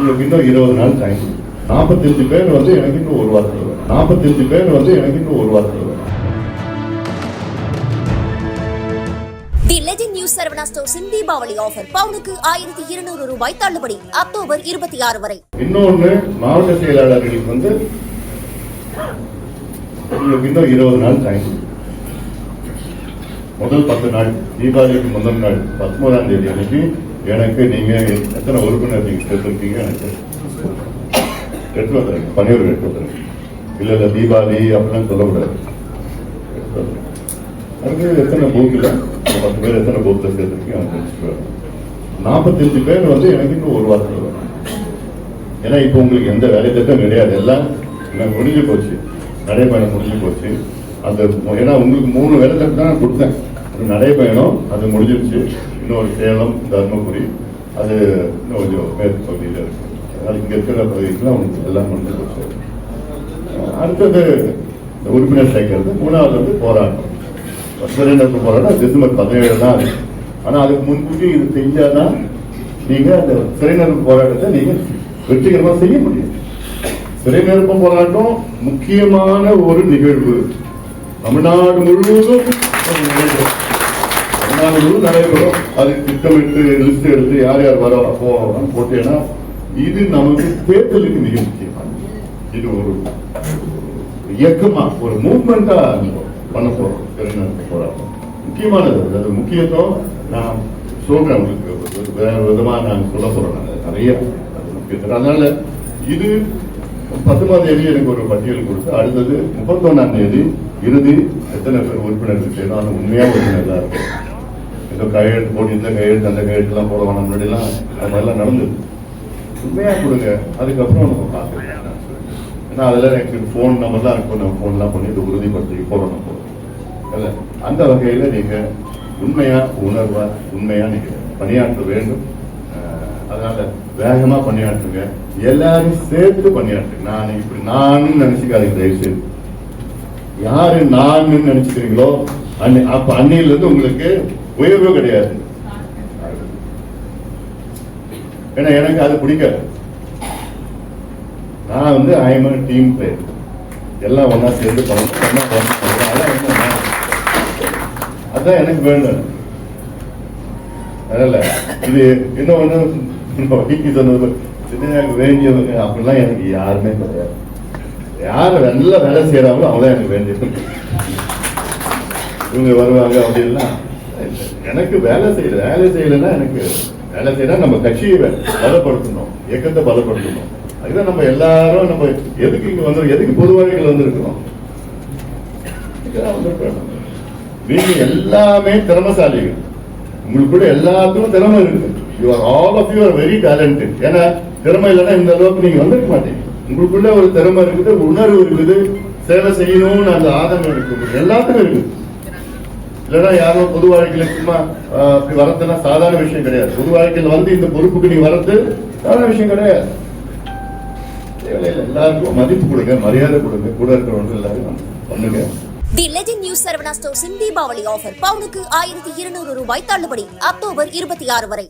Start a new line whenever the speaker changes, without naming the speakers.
உங்களுக்கு இன்னும் இருபது நாள் டைம் நாற்பத்தஞ்சு பேர் வந்து எனக்கு இன்னும் ஒரு வரும். நாற்பத்தஞ்சு பேர் வந்து எனக்கு இன்னும் ஒரு வரும்.
தி லெஜெண்ட் நியூஸ் சரவணா ஸ்டோர்ஸின் தீபாவளி ஆஃபர் பவுனுக்கு ஆயிரத்தி இருநூறு ரூபாய் தள்ளுபடி அக்டோபர் இருபத்தி ஆறு வரை.
இன்னொன்று மாவட்ட செயலாளர்களுக்கு வந்து உங்களுக்கு இன்னும் இருபது நாள் டைம் முதல் பத்து நாள் தீபாவளிக்கு முதல் நாள் பத்தொன்பதாம் தேதி அன்னைக்கு எனக்கு நீங்க எத்தனை உறுப்பினர் நீங்க சேர்த்திருக்கீங்க எனக்கு எட்டு வந்துருங்க பனியூர் எட்டு வந்துருங்க இல்ல இல்ல தீபாவளி அப்படிலாம் சொல்லக்கூடாது. எடுத்து அதுக்கு எத்தனை பூத்துல பத்து பேர் எத்தனை பூத்துல சேர்த்திருக்கீங்க அவங்க எடுத்துட்டு நாற்பத்தஞ்சு பேர் வந்து எனக்கு இன்னும் ஒரு வாரத்தில் வரும் ஏன்னா இப்போ உங்களுக்கு எந்த வேலை திட்டம் கிடையாது. எல்லாம் எல்லாம் முடிஞ்சு போச்சு. நடைபயணம் முடிஞ்சு போச்சு. அந்த ஏன்னா உங்களுக்கு மூணு வேலை திட்டம் தான் கொடுத்தேன். அது நடைபயணம் அது முடிஞ்சிருச்சு. இன்னொரு சேலம் தர்மபுரி அது இன்னும் கொஞ்சம் மேற்கு பகுதியில் இருக்கு அதனால இருக்கிற பகுதிக்கெல்லாம் உங்களுக்கு எல்லாம் கொண்டு அடுத்தது இந்த உறுப்பினர் சேர்க்கறது மூணாவது வந்து போராட்டம் ரெண்டாவது போராட்டம் டிசம்பர் பதினேழு தான் அது. ஆனா அதுக்கு முன்கூட்டி இது செஞ்சாதான் நீங்க அந்த சிறைநிரப்பு போராட்டத்தை நீங்க வெற்றிகரமா செய்ய முடியும் சிறைநிரப்பு போராட்டம் முக்கியமான ஒரு நிகழ்வு தமிழ்நாடு முழுவதும் நாங்கள் நிகழ்வு நடைபெறும். அதுக்கு திட்டமிட்டு லிஸ்ட் எடுத்து யார் யார் வர போகணும் போட்டேன்னா இது நமக்கு தேர்தலுக்கு மிக முக்கியமானது. இது ஒரு இயக்கமா ஒரு மூவ்மெண்டா பண்ண போறோம் சிறைநிரப்பு போராட்டம் முக்கியமானது அது. முக்கியத்துவம். நான் சொல்றேன் உங்களுக்கு வேற விதமா நான் சொல்ல போறேன். நிறைய அது முக்கியத்துவம். அதனால இது பத்தொன்பதாம் தேதி எனக்கு ஒரு பட்டியல் கொடுத்து அடுத்தது முப்பத்தொன்னாம் தேதி இறுதி எத்தனை பேர் உறுப்பினர்கள் செய்யணும் அது உண்மையா இருக்கும் ஏதோ கையெழுத்து போட்டு இந்த கையெழுத்து அந்த கையெழுத்து எல்லாம் போட வேணாம். முன்னாடிலாம் அது மாதிரிலாம் நடந்தது உண்மையா கொடுங்க அதுக்கப்புறம் நம்ம பார்க்கலாம். ஏன்னா அதெல்லாம் எனக்கு ஃபோன் நம்பர் தான் இருக்கும் நம்ம ஃபோன்லாம் பண்ணி இது உறுதிப்படுத்தி போடணும் போதும் இல்ல அந்த வகையில நீங்க உண்மையா உணர்வா உண்மையா நீங்க பணியாற்ற வேண்டும். அதனால வேகமா பணியாற்றுங்க. எல்லாரும் சேர்த்து பணியாற்றுங்க. நான் இப்படி நானும் நினைச்சுக்காதீங்க தயவு செய்து யாரு நான் நினைச்சுக்கிறீங்களோ அன்னை அப்ப அன்னையில இருந்து உங்களுக்கு உயர்வு கிடையாது. ஏன்னா எனக்கு அது பிடிக்காது. நான் வந்து ஐஎம் டீம் பிளேயர் எல்லாம் ஒன்றா சேர்ந்து பண்ணணும். அதான் எனக்கு வேண்டும் அதனால இது இன்னொன்று வகிக்கு சொன்னது எனக்கு வேண்டியவங்க. அப்படிலாம் எனக்கு யாருமே கிடையாது. யார் நல்லா வேலை செய்யறாங்களோ அவங்களாம் எனக்கு வேண்டியது. இவங்க வருவாங்க அப்படின்னா எனக்கு வேலை செய்யல. வேலை செய்யலைன்னா எனக்கு வேலை செய்யறா நம்ம கட்சியை பலப்படுத்தணும். இயக்கத்தை பலப்படுத்தணும். அதுதான் நம்ம எல்லாரும் நம்ம எதுக்கு இங்க வந்து எதுக்கு பொது வந்திருக்கிறோம்? நீங்க எல்லாமே திறமசாலிகள். உங்களுக்குள்ள எல்லாத்துக்கும் திறமை இருக்கு. You are all of you are very talented ஏன்னா திறமை இல்லைன்னா இந்த அளவுக்கு நீங்க வந்திருக்க மாட்டீங்க. உங்களுக்குள்ள ஒரு திறமை இருக்குது உணர்வு இருக்குது. சேவை செய்யணும்னு அந்த ஆதரவு இருக்குது. எல்லாத்துக்கும் இருக்குது. இல்லைன்னா யாரோ பொது வாழ்க்கையில சும்மா அப்படி வரதுன்னா சாதாரண விஷயம் கிடையாது. பொது வாழ்க்கையில் வந்து இந்த பொறுப்புக்கு நீ வரது சாதாரண விஷயம் கிடையாது. எல்லாருக்கும் மதிப்பு கொடுங்க மரியாதை கொடுங்க. கூட இருக்கிறவங்க எல்லாரும் பண்ணுங்க.
தி லெஜெண்ட் நியூஸ் சரவணா ஸ்டோர்ஸின் தீபாவளி ஆஃபர் பவுனுக்கு ஆயிரத்தி இருநூறு ரூபாய் தள்ளுபடி. அக்டோபர் இருபத்தி ஆறு வரை.